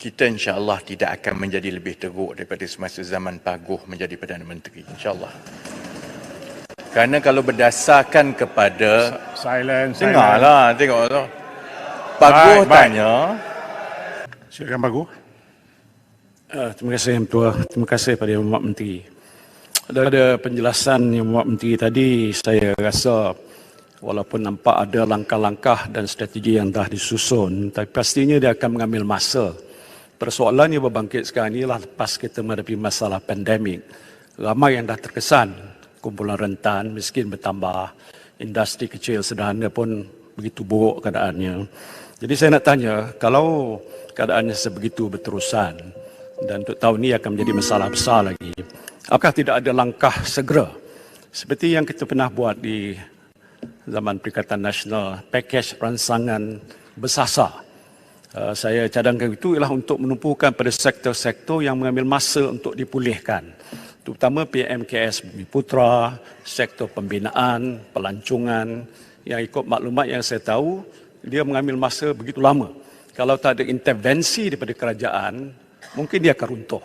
kita insya-Allah tidak akan menjadi lebih teruk daripada semasa zaman Paguh menjadi Perdana Menteri insya-Allah. Kerana kalau berdasarkan kepada Silence. dengarlah tengok tu. Paguh Baik, baik. tanya Silakan Bagu. Uh, terima kasih Yang Tua. Terima kasih pada Yang Muhammad Menteri. Daripada penjelasan Yang Muhammad Menteri tadi, saya rasa walaupun nampak ada langkah-langkah dan strategi yang dah disusun, tapi pastinya dia akan mengambil masa. Persoalan yang berbangkit sekarang ini lepas kita menghadapi masalah pandemik. Ramai yang dah terkesan, kumpulan rentan, miskin bertambah, industri kecil sederhana pun begitu buruk keadaannya. Jadi saya nak tanya, kalau keadaannya sebegitu berterusan dan untuk tahun ini akan menjadi masalah besar lagi, apakah tidak ada langkah segera seperti yang kita pernah buat di zaman Perikatan Nasional, pakej ransangan bersasar. Uh, saya cadangkan itu ialah untuk menumpukan pada sektor-sektor yang mengambil masa untuk dipulihkan. Terutama PMKS Bumi Putra, sektor pembinaan, pelancongan, yang ikut maklumat yang saya tahu, dia mengambil masa begitu lama. Kalau tak ada intervensi daripada kerajaan, mungkin dia akan runtuh.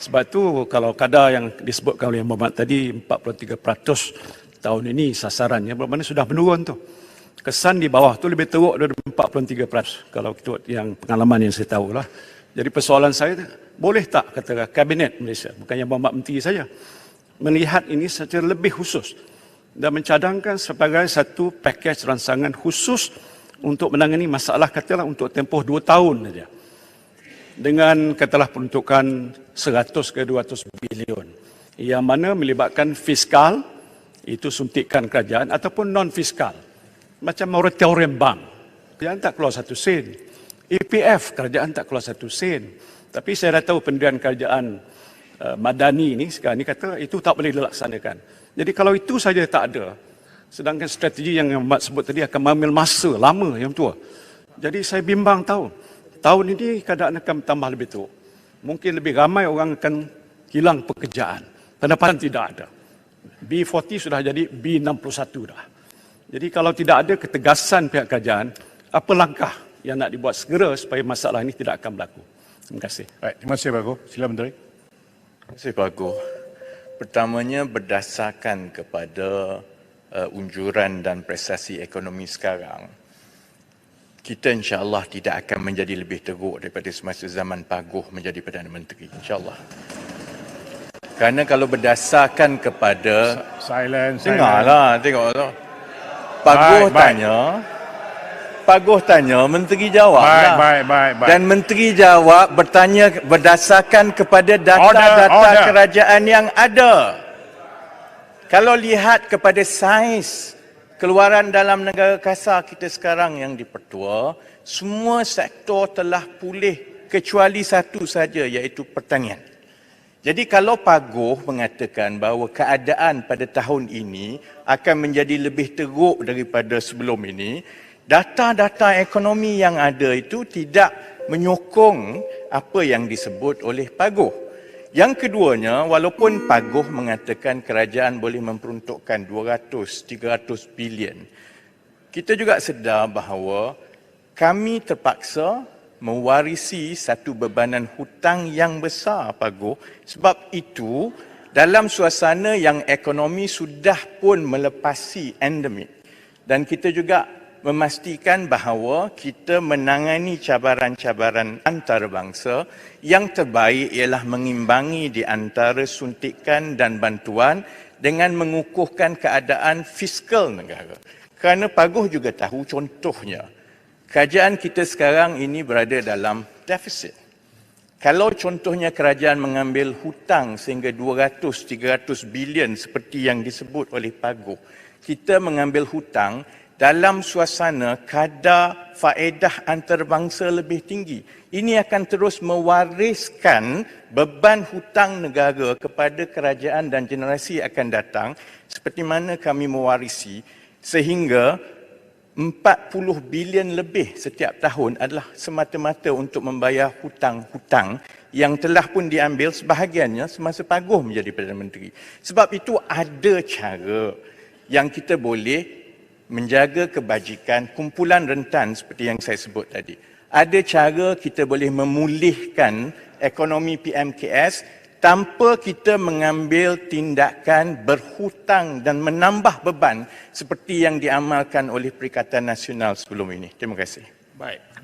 Sebab itu kalau kadar yang disebutkan oleh Muhammad tadi 43% tahun ini sasarannya bermakna sudah menurun tu. Kesan di bawah tu lebih teruk daripada 43% kalau kita yang pengalaman yang saya tahu lah. Jadi persoalan saya boleh tak kata kabinet Malaysia bukannya Muhammad Menteri saja melihat ini secara lebih khusus dan mencadangkan sebagai satu pakej ransangan khusus untuk menangani masalah katalah untuk tempoh dua tahun saja dengan katalah peruntukan 100 ke 200 bilion yang mana melibatkan fiskal itu suntikan kerajaan ataupun non fiskal macam moratorium bank kerajaan tak keluar satu sen EPF kerajaan tak keluar satu sen tapi saya dah tahu pendirian kerajaan uh, madani ini sekarang ni kata itu tak boleh dilaksanakan jadi kalau itu saja tak ada sedangkan strategi yang Mat sebut tadi akan mengambil masa lama yang tua jadi saya bimbang tahu tahun ini keadaan akan tambah lebih teruk. Mungkin lebih ramai orang akan hilang pekerjaan. Pendapatan tidak ada. B40 sudah jadi B61 dah. Jadi kalau tidak ada ketegasan pihak kerajaan, apa langkah yang nak dibuat segera supaya masalah ini tidak akan berlaku? Terima kasih. Baik, terima kasih Bagu. Sila Menteri. Terima kasih Pak Agu. Pertamanya berdasarkan kepada uh, unjuran dan prestasi ekonomi sekarang, kita insya-Allah tidak akan menjadi lebih teruk daripada semasa zaman Paguh menjadi Perdana Menteri insya-Allah. Kerana kalau berdasarkan kepada Silence. dengarlah tengok tu. Paguh Baik, baik. tanya Paguh tanya menteri jawab Baik, lah. baik, baik, baik. Dan menteri jawab bertanya berdasarkan kepada data-data kerajaan yang ada. Kalau lihat kepada saiz keluaran dalam negara kasar kita sekarang yang dipertua, semua sektor telah pulih kecuali satu saja iaitu pertanian. Jadi kalau Paguh mengatakan bahawa keadaan pada tahun ini akan menjadi lebih teruk daripada sebelum ini, data-data ekonomi yang ada itu tidak menyokong apa yang disebut oleh Paguh. Yang keduanya, walaupun Paguh mengatakan kerajaan boleh memperuntukkan 200-300 bilion, kita juga sedar bahawa kami terpaksa mewarisi satu bebanan hutang yang besar Paguh. Sebab itu, dalam suasana yang ekonomi sudah pun melepasi endemik dan kita juga memastikan bahawa kita menangani cabaran-cabaran antarabangsa yang terbaik ialah mengimbangi di antara suntikan dan bantuan dengan mengukuhkan keadaan fiskal negara. Kerana Paguh juga tahu contohnya, kerajaan kita sekarang ini berada dalam defisit. Kalau contohnya kerajaan mengambil hutang sehingga 200-300 bilion seperti yang disebut oleh Paguh, kita mengambil hutang dalam suasana kadar faedah antarabangsa lebih tinggi. Ini akan terus mewariskan beban hutang negara kepada kerajaan dan generasi akan datang seperti mana kami mewarisi sehingga 40 bilion lebih setiap tahun adalah semata-mata untuk membayar hutang-hutang yang telah pun diambil sebahagiannya semasa Paguh menjadi Perdana Menteri. Sebab itu ada cara yang kita boleh menjaga kebajikan kumpulan rentan seperti yang saya sebut tadi. ada cara kita boleh memulihkan ekonomi PMKS tanpa kita mengambil tindakan berhutang dan menambah beban seperti yang diamalkan oleh Perikatan Nasional sebelum ini. Terima kasih. Baik.